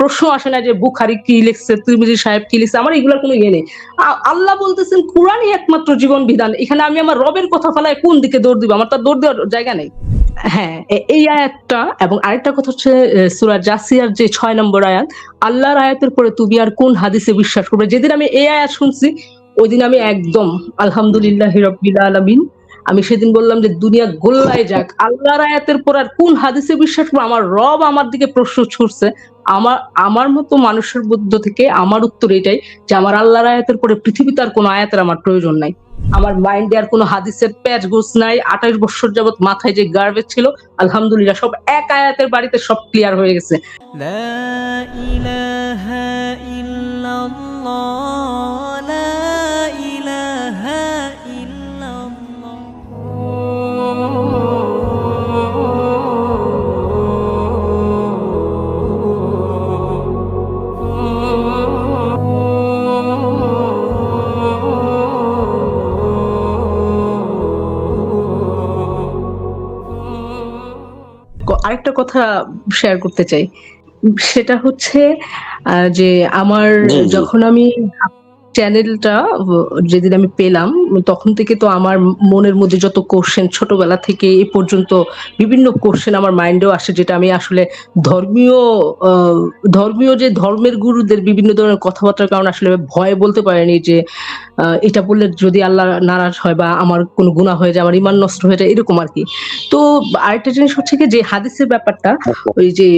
প্রশ্ন আসে না যে বুখারি কি লিখছে, তিরমিজি সাহেব কি লিখছে, আমার এগুলোর কোনো ইয়ে নেই। আল্লাহ বলতেছেন, কোরআনই একমাত্র জীবন বিধান। এখানে আমি আমার রবের কথা ফেলায় কোন দিকে দৌড় দিব? আমার তার দৌড় দেওয়ার জায়গা নেই। হ্যাঁ এই আয়াতটা এবং আরেকটা কথা হচ্ছে সুরা জাসিয়ার যে ছয় নম্বর আয়াত, আল্লাহর আয়াতের পরে তুমি আর কোন হাদিসে বিশ্বাস করবে? যেদিন আমি এই আয়াত শুনছি, ওই দিন আমি একদম আলহামদুলিল্লাহ রব্বিল আলামিন আমি সেদিন বললাম যে দুনিয়া গোল্লায় যাক, আল্লাহর আয়াতের পর আর কোন হাদিসে বিশ্বাস করব? আমার রব আমার দিকে প্রশ্ন ছুটছে আমার আমার মতো মানুষের মধ্য থেকে আমার উত্তর এটাই যে আমার আল্লাহর আয়াতের পরে পৃথিবীতে আর কোনো আয়াতের আমার প্রয়োজন নাই। আমার মাইন্ডে আর কোনো হাদিসের প্যাচ গোস নাই। আঠাশ বছর যাবৎ মাথায় যে গার্বেজ ছিল, আলহামদুলিল্লাহ সব এক আয়াতের বাড়িতে সব ক্লিয়ার হয়ে গেছে। ইলাহা ইল্লাল্লাহ। আরেকটা কথা শেয়ার করতে চাই সেটা হচ্ছে আহ, যে আমার। যখন আমি চ্যানেলটা যেদিন আমি পেলাম, তখন থেকে তো আমার মনের মধ্যে যত কোশ্চেন ছোটবেলা থেকে এ পর্যন্ত বিভিন্ন কোশ্চেন আমার মাইন্ডেও আসে, যেটা আমি আসলে ধর্মীয় ধর্মীয় যে ধর্মের গুরুদের বিভিন্ন ধরনের কথাবার্তার কারণে আসলে ভয় বলতে পারিনি যে এটা বললে যদি আল্লাহ নারাজ হয় বা আমার কোনো গুণা হয়ে যায়, আমার ইমান নষ্ট হয়ে যায়, এরকম আর কি তো আরেকটা জিনিস হচ্ছে কি যে হাদিসের ব্যাপারটা, ওই যে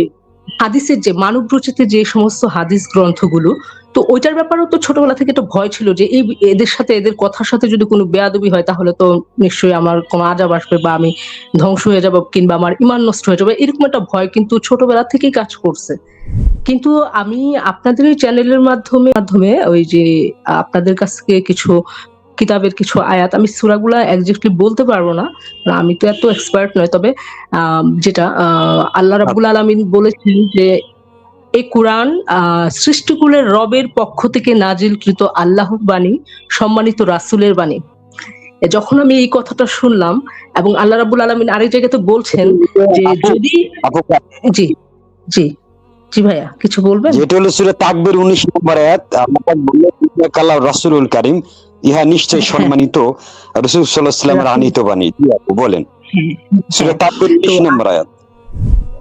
হাদিসের যে মানব রচিত যে সমস্ত হাদিস গ্রন্থগুলো তো ওইটার ব্যাপারেও তো ছোটবেলা থেকে একটা ভয় ছিল যে এই এদের সাথে এদের কথার সাথে যদি কোনো বেয়াদবি হয় তাহলে তো নিশ্চয়ই আমার কোনো আজাব আসবে বা আমি ধ্বংস হয়ে যাব কিংবা আমার ইমান নষ্ট হয়ে যাবে। এরকম একটা ভয় কিন্তু ছোটবেলা থেকেই কাজ করছে। কিন্তু আমি আপনাদের এই চ্যানেলের মাধ্যমে মাধ্যমে ওই যে আপনাদের কাছ থেকে কিছু কিতাবের কিছু আয়াত আমি সুরাগুলা একজাক্টলি বলতে পারব না। আমি তো এত এক্সপার্ট নয়। তবে আহ, যেটা আহ, আল্লাহ রাব্বুল আলামিন বলেছেন যে এই কোরআন আহ, সৃষ্টিকুলের রবের পক্ষ থেকে নাজিলকৃত আল্লাহর বাণী সম্মানিত রাসূলের বাণী। যখন আমি এই কথাটা শুনলাম এবং আল্লাহ রাব্বুল আলামিন আরেক জায়গাতে বলছেন যে যদি জি জি জি ভাইয়া কিছু বলবেন? যেটা হলো সুরে তাকবির উনিশ নম্বর আয়াত কাল্লাহ রাসূলুল কারিম ইহা নিশ্চয় সম্মানিত রসুল সাল্লাহ সাল্লামের আনিত বাণী। বলেন। সুরে তাকবির উনিশ নম্বর আয়াত।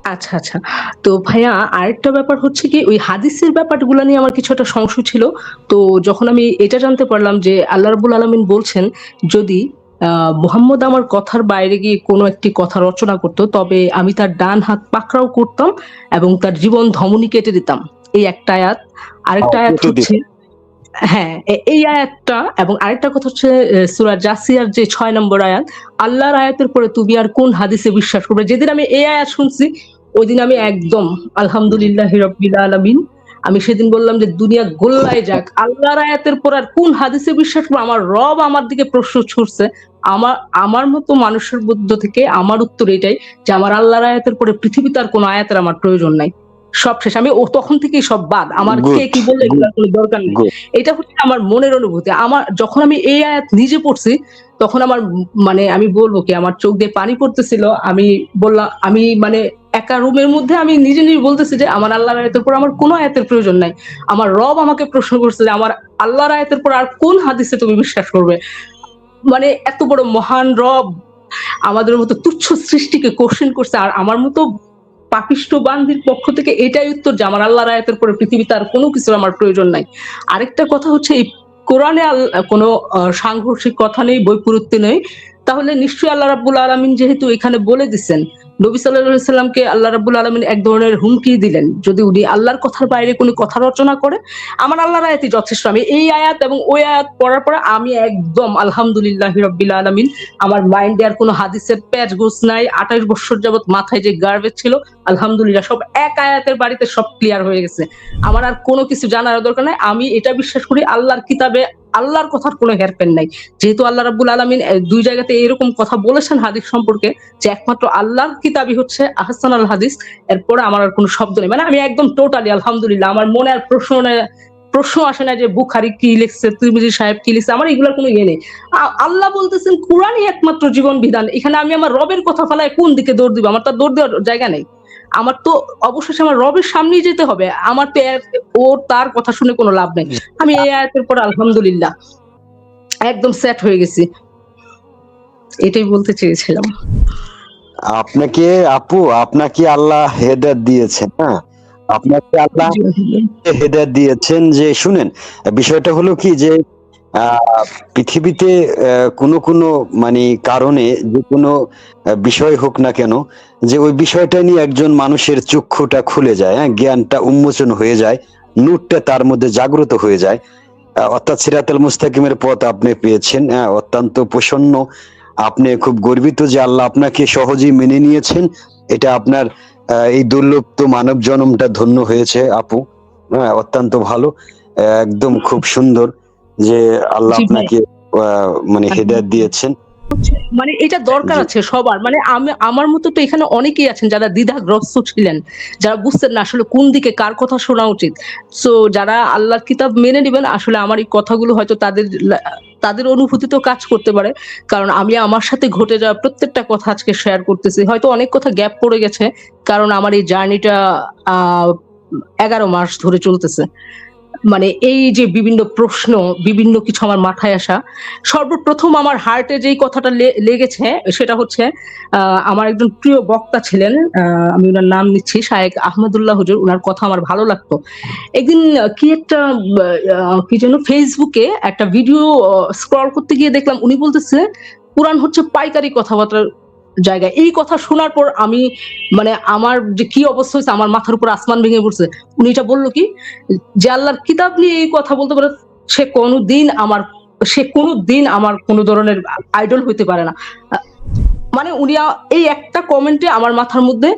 আচ্ছা আচ্ছা। তো ভাইয়া আরেকটা ব্যাপার হচ্ছে কি ওই হাদিসের ব্যাপারগুলো নিয়ে আমার কিছু একটা সংশয় ছিল। তো যখন আমি এটা জানতে পারলাম যে আল্লাহ রাবুল আলমিন বলছেন যদি আহ মোহাম্মদ আমার কথার বাইরে গিয়ে কোনো একটি কথা রচনা করতো তবে আমি তার ডান হাত পাকড়াও করতাম এবং তার জীবন ধমনী কেটে দিতাম। এই একটা আয়াত। আরেকটা আয়াত হচ্ছে হ্যাঁ এই আয়াতটা এবং আরেকটা কথা হচ্ছে সুরা জাসিয়ার যে ছয় নম্বর আয়াত, আল্লাহর আয়াতের পরে তুমি আর কোন হাদিসে বিশ্বাস করবে? যেদিন আমি এই আয়াত শুনছি ওই দিন আমি একদম আলহামদুলিল্লাহ রব্বিল আলামিন, আমি সেদিন বললাম যে দুনিয়া গোল্লায় যাক, আল্লাহর আয়াতের পর আর কোন হাদিসে বিশ্বাস করব? আমার রব আমার দিকে প্রশ্ন ছুটছে আমার আমার মতো মানুষের মধ্য থেকে আমার উত্তর এটাই যে আমার আল্লাহর আয়াতের পরে পৃথিবীতে আর কোনো আয়াতের আমার প্রয়োজন নাই। সব শেষ। আমি ও তখন থেকেই সব বাদ। আমার কে কি বললে এগুলোর কোনো দরকার নেই। এটা হচ্ছে আমার মনের অনুভূতি। আমার যখন আমি এই আয়াত নিজে পড়ছি তখন আমার মানে আমি বলব কি আমার চোখ দিয়ে পানি পড়তেছিল। আমি বললাম আমি মানে একা রুমের মধ্যে আমি নিজে নিজে বলতেছি যে আমার আল্লাহর আয়াতের পর আমার কোনো আয়াতের প্রয়োজন নাই। আমার রব আমাকে প্রশ্ন করছে যে আমার আল্লাহর আয়াতের পর আর কোন হাদিসে তুমি বিশ্বাস করবে? মানে এত বড় মহান রব আমাদের মতো তুচ্ছ সৃষ্টিকে কোশ্চেন করছে আর আমার মতো পাপিষ্ট বান্ধির পক্ষ থেকে এটাই উত্তর যে আমার আল্লাহ রায়তের পরে পৃথিবীতে আর কোনো কিছু আমার প্রয়োজন নাই। আরেকটা কথা হচ্ছে, এই কোরআনে কোনো সাংঘর্ষিক কথা নেই বৈপুরুত্ব নেই। তাহলে নিশ্চয়ই আল্লাহ রাবুল আলমিন যেহেতু এখানে বলে দিচ্ছেন নবী সাল্লাহ সাল্লামকে আল্লাহ রাব্বুল আলমিন এক ধরনের হুমকি দিলেন। যদি উনি আল্লাহর কথার বাইরে কোনো কথা রচনা করে, আমার আল্লাহর আয়াতই যথেষ্ট। আমি এই আয়াত এবং ওই আয়াত পড়ার পরে আমি একদম আলহামদুলিল্লাহ রব্বিল আলমিন, আমার মাইন্ডে আর কোনো হাদিসের প্যাচ গোস নাই। আঠাশ বছর যাবত মাথায় যে গার্বেজ ছিল, আলহামদুলিল্লাহ সব এক আয়াতের বাড়িতে সব ক্লিয়ার হয়ে গেছে। আমার আর কোনো কিছু জানার দরকার নাই। আমি এটা বিশ্বাস করি, আল্লাহর কিতাবে আল্লাহর কথার কোনো হেরফের নাই। যেহেতু আল্লাহ রাব্বুল আলমিন দুই জায়গাতে এরকম কথা বলেছেন হাদিস সম্পর্কে, যে একমাত্র আল্লাহর কিতাবই হচ্ছে আহসান আল হাদিস, এরপরে আমার আর কোনো শব্দ নেই। মানে আমি একদম টোটালি আলহামদুলিল্লাহ, আমার মনে আর প্রশ্ন প্রশ্ন আসে না যে বুখারি কি লিখছে, তিরমিজি সাহেব কি লিখছে, আমার এগুলোর কোনো ইয়ে নেই। আল্লাহ বলতেছেন, কোরআনই একমাত্র জীবন বিধান। এখানে আমি আমার রবের কথা ফেলায় কোন দিকে দৌড় দিব? আমার তার দৌড় দেওয়ার জায়গা নেই। আমার তো অবশেষে আমার রবের সামনেই যেতে হবে। আমার তো ওর তার কথা শুনে কোনো লাভ নেই। আমি এই আয়াতের পর আলহামদুলিল্লাহ একদম সেট হয়ে গেছি। এটাই বলতে চেয়েছিলাম। আপনাকে আপু আপনাকে আল্লাহ হেদায়েত দিয়েছেন হ্যাঁ? আপনাকে আল্লাহ হেদায়েত দিয়েছেন যে শুনেন বিষয়টা হলো কি যে পৃথিবীতে কোনো কোনো মানে কারণে, যে কোনো বিষয় হোক না কেন, যে ওই বিষয়টা নিয়ে একজন মানুষের চক্ষুটা খুলে যায় হ্যাঁ জ্ঞানটা উন্মোচন হয়ে যায় নূরটা তার মধ্যে জাগ্রত হয়ে যায়। অর্থাৎ সিরাতাল মুস্তাকিমের পথ আপনি পেয়েছেন হ্যাঁ অত্যন্ত প্রসন্ন। আপনি খুব গর্বিত যে আল্লাহ আপনাকে সহজেই মেনে নিয়েছেন। এটা আপনার এই দুর্লভ মানব জন্মটা ধন্য হয়েছে, আপু। হ্যাঁ অত্যন্ত ভালো একদম খুব সুন্দর। যে আল্লাহ আপনাকে মানে হেদায়েত দিয়েছেন। মানে এটা দরকার আছে সবার। মানে আমি আমার মতো তো এখানে অনেকেই আছেন যারা দ্বিধাগ্রস্ত ছিলেন যারা বুঝতেন না আসলে কোন দিকে কার কথা শোনা উচিত। সো যারা আল্লাহর কিতাব মেনে নেবেন আসলে আমার এই কথাগুলো হয়তো তাদের তাদের অনুভূতি তো কাজ করতে পারে। কারণ আমি আমার সাথে ঘটে যাওয়া প্রত্যেকটা কথা আজকে শেয়ার করতেছি। হয়তো অনেক কথা গ্যাপ পড়ে গেছে কারণ আমার এই জার্নিটা আহ এগারো মাস ধরে চলতেছে। মানে এই যে বিভিন্ন প্রশ্ন, বিভিন্ন কিছু আমার মাথায় আসা, সর্বপ্রথম আমার হার্টে যেই কথাটা লেগেছে সেটা হচ্ছে আমার একজন প্রিয় বক্তা ছিলেন আমি ওনার নাম নিচ্ছি, শায়েক আহমদুল্লাহ হুজুর। ওনার কথা আমার ভালো লাগতো। একদিন কি একটা কি যেন ফেসবুকে একটা ভিডিও স্ক্রল করতে গিয়ে দেখলাম, উনি বলতেছে, কোরআন হচ্ছে পাইকারি কথাবার্তার জায়গা এই কথা শোনার পর আমি মানে আমার যে কি অবস্থা হয়েছে, আমার মাথার উপর আসমান ভেঙে পড়ছে। উনি এটা বলল কি? যে আল্লাহর কিতাব নিয়ে এই কথা বলতে পারে, সে কোনোদিন আমার, সে কোনো দিন আমার কোনো ধরনের আইডল হইতে পারে না। মানে উনি এই একটা কমেন্টে আমার মাথার মধ্যে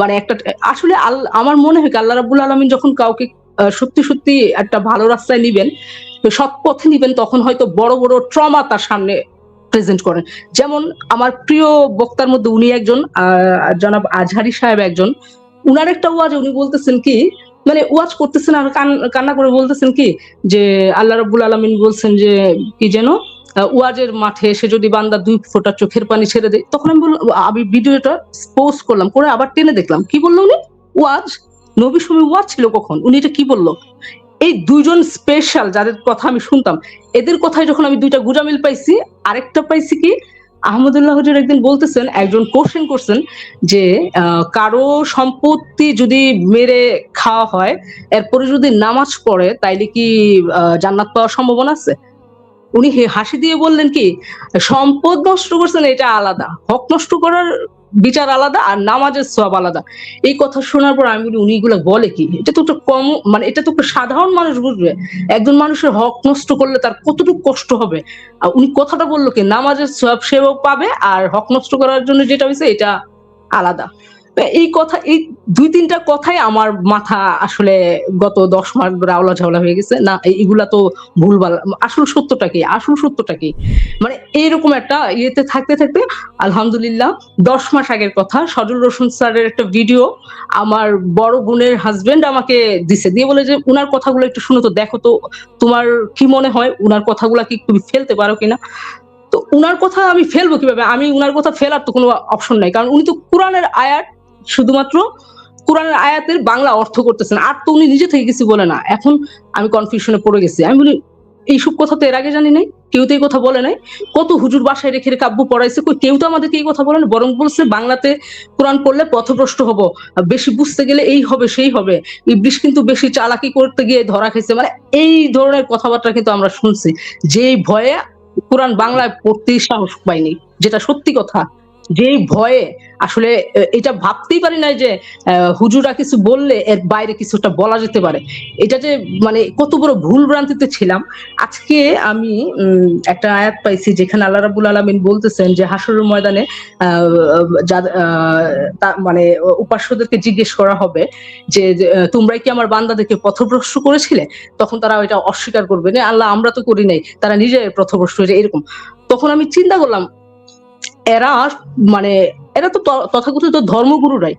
মানে একটা, আসলে আমার মনে হয় আল্লাহ রাবুল আলমিন যখন কাউকে সত্যি সত্যি একটা ভালো রাস্তায় নিবেন, সৎ পথে নিবেন, তখন হয়তো বড় বড় ট্রমা তার সামনে প্রেজেন্ট করেন। যেমন আমার প্রিয় বক্তার মধ্যে উনি একজন আহ, জনাব আজহারি সাহেব একজন। উনার একটা ওয়াজ উনি বলতেছেন কি মানে ওয়াজ করতেছেন আর কান- কান্না করে বলতেছেন কি যে আল্লাহ রাব্বুল আলামিন বলছেন যে কি যেন ওয়াজের মাঠে এসে যদি বান্দা দুই ফোঁটা চোখের পানি ছেড়ে দেয়। তখন আমি বললাম আমি ভিডিওটা পোস্ট করলাম করে আবার টেনে দেখলাম। কি বলল উনি? ওয়াজ? নবী সময় ওয়াজ ছিল কখন? উনি এটা কি বলল? এই দুইজন স্পেশাল যাদের কথা আমি শুনতাম, এদের কথায় যখন আমি দুইটা গুজামিল পাইছি, আরেকটা পাইছি কি? আহমদুল্লাহ হুজুর একদিন বলতেছেন, একজন কোশ্চেন করছেন যে কারও সম্পত্তি যদি মেরে খাওয়া হয়, এরপরে যদি নামাজ পড়ে, তাইলে কি জান্নাত পাওয়ার সম্ভাবনা আছে? উনি হাসি দিয়ে বললেন কি, সম্পদ নষ্ট করছেন, এটা আলাদা। হক নষ্ট করার বিচার আলাদা আর নামাজের সব আলাদা। এই কথা শোনার পর আমি বলি, উনি এগুলো বলে কি? এটা তো একটা কম মানে এটা তো একটা সাধারণ মানুষ বুঝবে। একজন মানুষের হক নষ্ট করলে তার কতটুকু কষ্ট হবে? আর উনি কথাটা বলল কি, নামাজের সব সেও পাবে আর হক নষ্ট করার জন্য যেটা হয়েছে এটা আলাদা। এই কথা, এই দুই তিনটা কথাই আমার মাথা আসলে গত দশ মাস ধরে আওলা ঝাওলা হয়ে গেছে। না, এই- এগুলা তো ভুলভাল, আসল সত্যটা কি? আসল সত্যটা কি? মানে এইরকম একটা ইয়েতে থাকতে থাকতে, আলহামদুলিল্লাহ, দশ মাস আগের কথা, সজল রোশন স্যারের একটা ভিডিও আমার বড় বোনের হাজবেন্ড আমাকে দিছে। দিয়ে বলে যে, উনার কথাগুলো একটু শুনো তো, দেখো তো, তোমার কি মনে হয়? উনার কথাগুলা কি তুমি ফেলতে পারো কিনা? তো উনার কথা আমি ফেলব কীভাবে? আমি উনার কথা ফেলার তো কোনো অপশন নাই। কারণ উনি তো কোরআনের আয়াত শুধুমাত্র কোরআনের আয়াতের বাংলা অর্থ করতেছেন। আর তো উনি নিজে থেকে কিছু বলে না। এখন আমি কনফিউশনে পড়ে গেছি। আমি বলি, এইসব কথা তো এর আগে জানি নাই, কেউ তো এই কথা বলে নাই। কত হুজুর বাসায় রেখে কাব্য পড়াইছে কেউ তো আমাদেরকে এই কথা বলে না, বরং বলছে বাংলাতে কোরআন পড়লে পথভ্রষ্ট হব। বেশি বুঝতে গেলে এই হবে, সেই হবে। ইবলিশ কিন্তু বেশি চালাকি করতে গিয়ে ধরা খেয়েছে মানে এই ধরনের কথাবার্তা কিন্তু আমরা শুনছি। যে ভয়ে কোরআন বাংলায় পড়তেই সাহস পাইনি, যেটা সত্যি কথা। যেই ভয়ে আসলে এটা ভাবতেই পারি না যে হুজুরা কিছু বললে এর বাইরে কিছুটা বলা যেতে পারে। এটা যে মানে কত বড় ভুল ভ্রান্তিতে ছিলাম। আজকে আমি একটা আয়াত পাইছি যেখানে আল্লাহ রাবুল আলমিন বলতেছেন যে হাসরের ময়দানে মানে উপাস্যদেরকে জিজ্ঞেস করা হবে যে তোমরাই কি আমার বান্দাদেরকে পথভ্রষ্ট করেছিলে? তখন তারা এটা অস্বীকার করবে না আল্লাহ আমরা তো করি নাই, তারা নিজে পথভ্রষ্ট হয়েছে, এরকম। তখন আমি চিন্তা করলাম এরা মানে এরা তো তথাকথিত ধর্মগুরুরাই।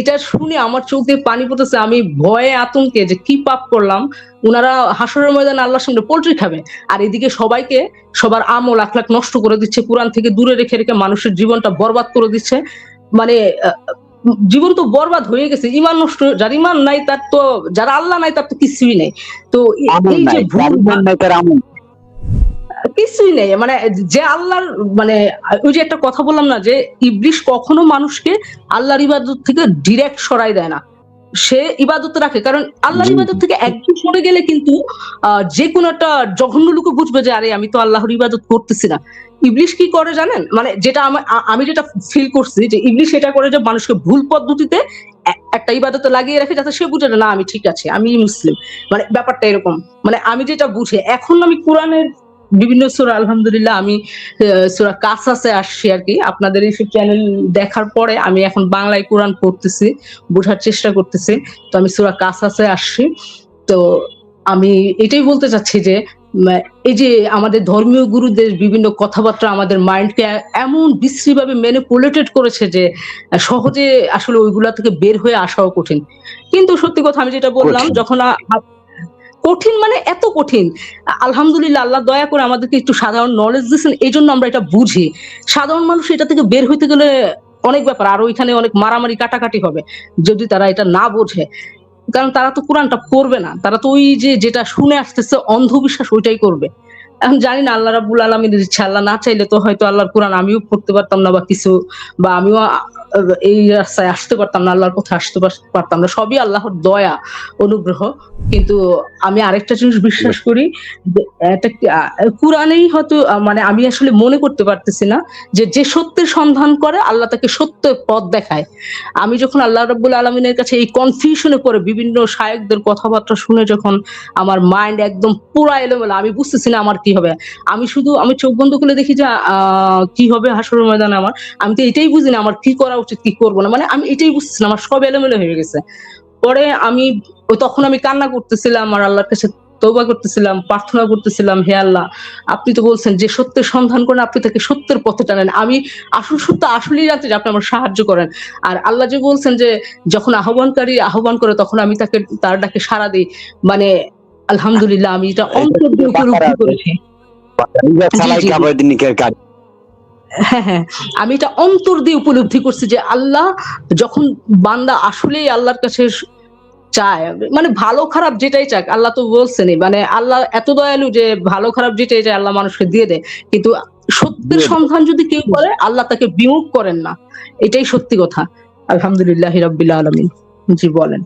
এটা শুনে আমার চোখ দিয়ে পানি পড়তেছে আমি ভয়ে আতঙ্কে যে কি পাপ করলাম। ওনারা হাসরের ময়দানে আল্লাহর সঙ্গে পোল্ট্রি খাবে আর এদিকে সবাইকে সবার আমল লাখ লাখ নষ্ট করে দিচ্ছে কোরআন থেকে দূরে রেখে রেখে মানুষের জীবনটা বরবাদ করে দিচ্ছে। মানে জীবন তো বরবাদ হয়ে গেছে ইমান নষ্ট যার ইমান নাই তার তো যারা আল্লাহ নাই তার তো কিছুই নেই। তো এই যে ভুল নাই তার আমল কিছুই নেই। মানে যে আল্লাহর মানে ওই যে একটা কথা বললাম না যে ইবলিশ কখনো মানুষকে আল্লাহর ইবাদত থেকে ডিরেক্ট সরাই দেয় না। সে ইবাদত রাখে। কারণ আল্লাহর ইবাদত থেকে একদিন সরে গেলে কিন্তু আহ, যে কোনো একটা জঘন্য লোক বুঝবে যে আরে আমি তো আল্লাহর ইবাদত করতেছি না। ইবলিশ কি করে জানেন? মানে যেটা আমি যেটা ফিল করছি যে ইবলিশ এটা করে যে মানুষকে ভুল পদ্ধতিতে একটা ইবাদত লাগিয়ে রাখে যাতে সে বুঝে না আমি ঠিক আছে আমি মুসলিম। মানে ব্যাপারটা এরকম। মানে আমি যেটা বুঝি এখন আমি কোরআনের বিভিন্ন সুরা আলহামদুলিল্লাহ আমি সুরা কাসাসে আসছি আর কি। আপনাদের এইসব চ্যানেল দেখার পরে আমি এখন বাংলায় কোরআন পড়তেছি বোঝার চেষ্টা করতেছি। তো আমি সুরা কাসাসে আসছি। তো আমি এটাই বলতে চাচ্ছি যে এই যে আমাদের ধর্মীয় গুরুদের বিভিন্ন কথাবার্তা আমাদের মাইন্ডকে এমন বিশ্রীভাবে ম্যানিপুলেটেড করেছে যে সহজে আসলে ওইগুলা থেকে বের হয়ে আসাও কঠিন। কিন্তু সত্যি কথা আমি যেটা বললাম যখন কঠিন মানে এত কঠিন। আলহামদুলিল্লাহ, আল্লাহ দয়া করে আমাদেরকে একটু সাধারণ নলেজ দিয়েছেন, এই জন্য আমরা এটা বুঝি। সাধারণ মানুষ এটা থেকে বের হইতে গেলে অনেক ব্যাপার, আর ওইখানে অনেক মারামারি কাটাকাটি হবে, যদি তারা এটা না বোঝে। কারণ তারা তো কোরআনটা করবে না, তারা তো ওই যে যেটা শুনে আসতেছে, অন্ধবিশ্বাস ওইটাই করবে। এখন জানি না, আল্লাহ রাবুল আলমীর ইচ্ছা, আল্লাহ না চাইলে তো হয়তো আল্লাহর কোরআন আমিও পড়তে পারতাম না বা কিছু, বা আমিও এই রাস্তায় আসতে পারতাম না আল্লাহর পথে আসতে পারতাম না। সবই আল্লাহর দয়া অনুগ্রহ। কিন্তু আমি আরেকটা জিনিস বিশ্বাস করি কোরআনেই হয়তো মানে আমি আসলে মনে করতে পারতেছি না যে যে সত্যের সন্ধান করে আল্লাহ তাকে সত্যের পথ দেখায়। আমি যখন আল্লাহ রাব্বুল আলমিনের কাছে এই কনফিউশনে পড়ে বিভিন্ন শায়কদের কথাবার্তা শুনে যখন আমার মাইন্ড একদম পুরা এলোমেলো আমি বুঝতেছি না আমার কি হবে। আমি শুধু আমি চোখ বন্ধ করে দেখি যে আহ, কি হবে হাসরের ময়দানে আমার। আমি তো এটাই বুঝি না আমার কি করা উচিত কি করব না? মানে আমি এটাই না আমার সব এলোমেলো হয়ে গেছে। পরে আমি ওই তখন আমি কান্না করতেছিলাম আর আল্লাহর কাছে তৌবা করতেছিলাম প্রার্থনা করতেছিলাম হে আল্লাহ আপনি তো বলছেন যে সত্যের সন্ধান করেন আপনি তাকে সত্যের পথে টানেন। আমি আসল সত্য আসলেই জানতে যে আপনি আমার সাহায্য করেন। আর আল্লাহ যে বলছেন যে যখন আহ্বানকারী আহ্বান করে তখন আমি তাকে তার ডাকে সাড়া দিই। মানে আলহামদুলিল্লাহ আমি এটা অন্তর দিয়ে উপলব্ধি করেছি। হ্যাঁ হ্যাঁ। আমি এটা অন্তর দিয়ে উপলব্ধি করছি যে আল্লাহ যখন বান্দা আসলেই আল্লাহর কাছে চায় মানে ভালো খারাপ যেটাই চাক আল্লাহ তো বলছেনই মানে আল্লাহ এত দয়ালু যে ভালো খারাপ যেটাই চায় আল্লাহ মানুষকে দিয়ে দেয়। কিন্তু সত্যের সন্ধান যদি কেউ করে আল্লাহ তাকে বিমুখ করেন না। এটাই সত্যি কথা। আলহামদুলিল্লাহ রব্বিল আলমিন। জি বলেন।